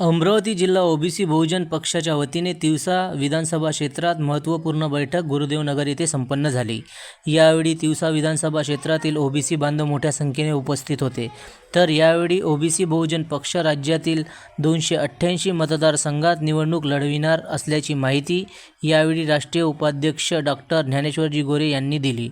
अमरावती जिल्हा ओबीसी बहुजन पक्षाच्या वतीने तिवसा विधानसभा क्षेत्रात महत्त्वपूर्ण बैठक गुरुदेवनगर येथे संपन्न झाली. यावेळी तिवसा विधानसभा क्षेत्रातील ओबीसी बांधव मोठ्या संख्येने उपस्थित होते. तर यावेळी ओबीसी बहुजन पक्ष राज्यातील दोनशे अठ्ठ्याऐंशी मतदारसंघात निवडणूक लढविणार असल्याची माहिती यावेळी राष्ट्रीय उपाध्यक्ष डॉक्टर ज्ञानेश्वरजी गोरे यांनी दिली.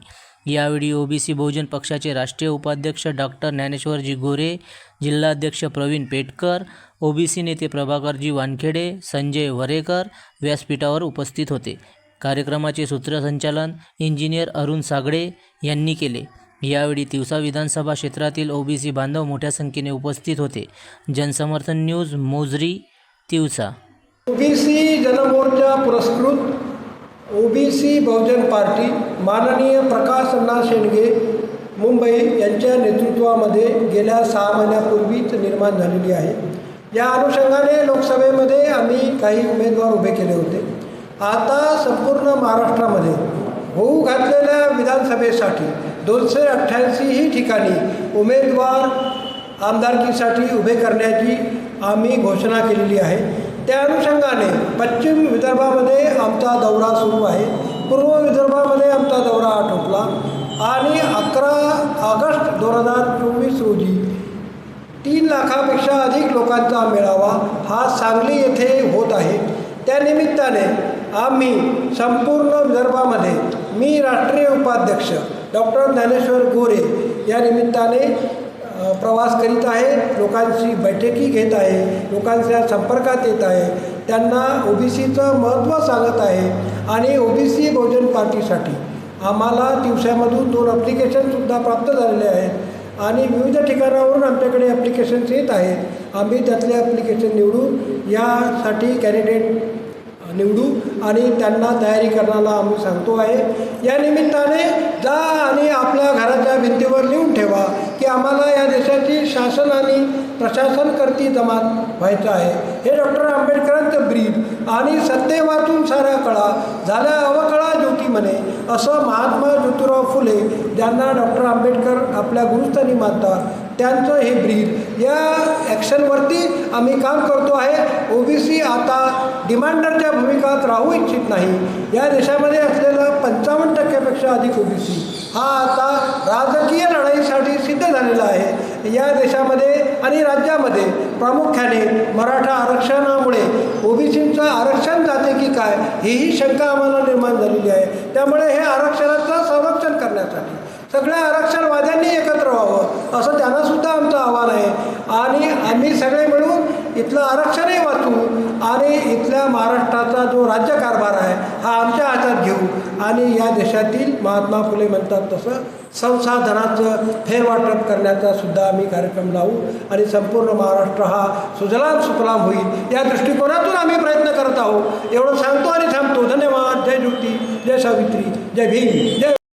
यावेळी ओबीसी बहुजन पक्षाचे राष्ट्रीय उपाध्यक्ष डॉक्टर ज्ञानेश्वरजी गोरे जिल्हाध्यक्ष प्रवीण पेटकर ओबीसी नेते प्रभाकरजी वानखेडे संजय वरेकर व्यासपीठावर उपस्थित होते. कार्यक्रमाचे सूत्रसंचालन इंजिनियर अरुण सागडे यांनी केले. यावेळी तिवसा विधानसभा क्षेत्रातील ओबीसी बांधव मोठ्या संख्येने उपस्थित होते. जनसमर्थन न्यूज मोजरी तिवसा. ओबीसी जनमोर्चा पुरस्कृत ओबीसी बहुजन पार्टी माननीय प्रकाश अण्णा शेंडगे मुंबई यांच्या नेतृत्वामध्ये गेल्या सहा महिन्यापूर्वीच निर्माण झालेली आहे. या अनुषंगाने लोकसभेमध्ये आम्ही काही उमेदवार उभे केले होते. आता संपूर्ण महाराष्ट्रामध्ये होऊ घातलेल्या विधानसभेसाठी दोनशे अठ्ठ्याऐंशी ही ठिकाणी उमेदवार आमदारकीसाठी उभे करण्याची आम्ही घोषणा केलेली आहे. त्या अनुषंगाने पश्चिम विदर्भामध्ये आमचा दौरा सुरू आहे. पूर्व विदर्भामध्ये आमचा दौरा आटोपला आणि अकरा ऑगस्ट दोन हजार चोवीस रोजी तीन लाखापेक्षा अधिक लोकांचा मेळावा हा सांगली येथे होत आहे. त्यानिमित्ताने आम्ही संपूर्ण विदर्भामध्ये मी राष्ट्रीय उपाध्यक्ष डॉक्टर ज्ञानेश्वर गोरे या निमित्ताने प्रवास करीत आहे लोकांशी बैठकी घेत आहे लोकांच्या संपर्कात येत आहे त्यांना ओ बी सीचं महत्त्व सांगत आहे आणि ओ बी सी बहुजन पार्टीसाठी आम्हाला दिवसामधून दोन अप्लिकेशनसुद्धा प्राप्त झालेले आहेत आणि विविध ठिकाणावरून आमच्याकडे ॲप्लिकेशन्स येत आहेत. आम्ही त्यातले ॲप्लिकेशन निवडून यासाठी कॅन्डिडेट निवडू आणि त्यांना तयारी करण्याला आम्ही सांगतो आहे. या निमित्ताने जा आणि आपल्या घराच्या भिंतीवर लिहून ठेवा की आम्हाला या देशाची शासन आणि प्रशासन करती जमात व्हायचं आहे. हे डॉक्टर आंबेडकरांचं ब्रीद आणि सत्ते वाचून साऱ्या कळा झाल्या अवकळा ज्योती म्हणे असं महात्मा ज्योतिराव फुले ज्यांना डॉक्टर आंबेडकर आपल्या गुरुस्थानी मानतात. त्यांचं हे ब्रीद या ॲक्शनवरती आम्ही काम करतो आहे. ओबीसी आता डिमांडरच्या भूमिकात राहू इच्छित नाही. या देशामध्ये असलेला पंचावन्न टक्क्यापेक्षा अधिक ओबीसी हा आता राजकीय लढाईसाठी सिद्ध झालेला आहे. या देशामध्ये आणि राज्यामध्ये प्रामुख्याने मराठा आरक्षणामुळे ओबीसींचं आरक्षण जाते की काय हीही शंका आम्हाला निर्माण झालेली आहे. त्यामुळे हे आरक्षणाचं संरक्षण करण्यासाठी सगळ्या आरक्षणवाद्यांनी एकत्र व्हावं असं त्यांना आमचं आव्हान आहे आणि आम्ही सगळे मिळून इथलं आरक्षणही वाचू. आणि इथल्या महाराष्ट्राचा जो राज्यकारभार आहे हा आमच्या हातात घेऊ. आणि या देशातील महात्मा फुले म्हणतात तसं संसाधनाचं फेरवाटप करण्याचा सुद्धा आम्ही कार्यक्रम लावू. आणि संपूर्ण महाराष्ट्र हा सुजलाम सुफलाम होईल या दृष्टिकोनातून आम्ही प्रयत्न करत आहोत. एवढं सांगतो आणि थांबतो. धन्यवाद. जय ज्योती. जय सावित्री. जय भीम. जय